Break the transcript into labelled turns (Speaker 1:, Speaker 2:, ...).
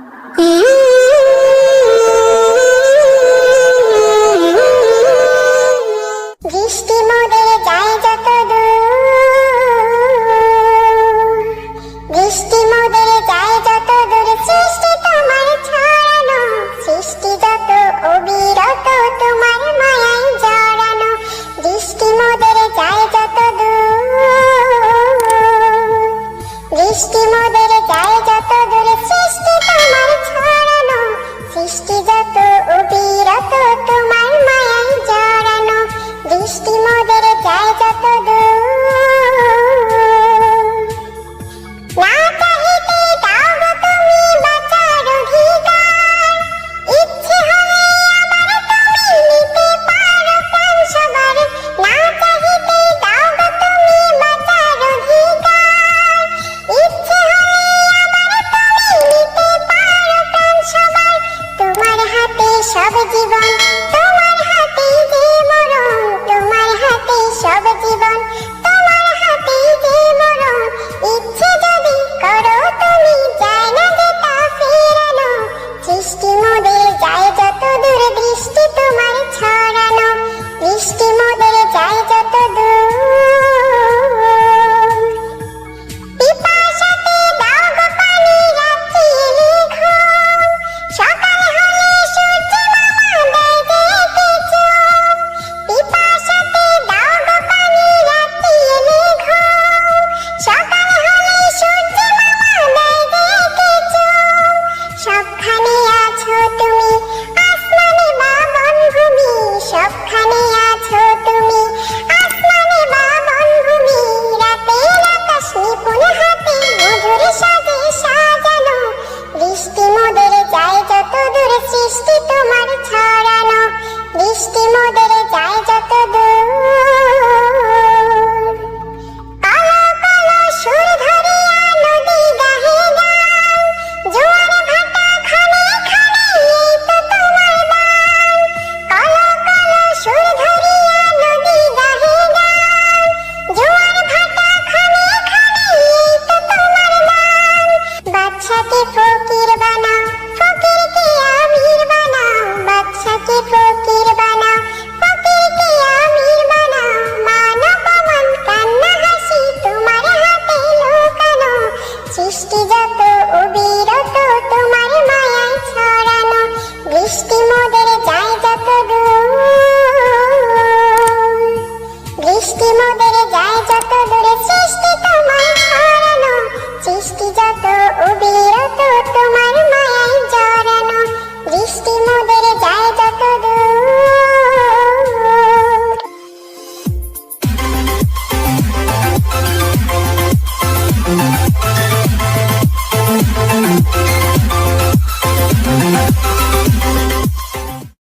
Speaker 1: Huh? 这积 মোদের যায় যত দূর সৃষ্টি তোমার ছড়ানো। বৃষ্টি মোদের যায় যত সৃষ্টি মোদের যায় যত দূরে সৃষ্টি তোমায় হারানো। সৃষ্টি যত অবিরত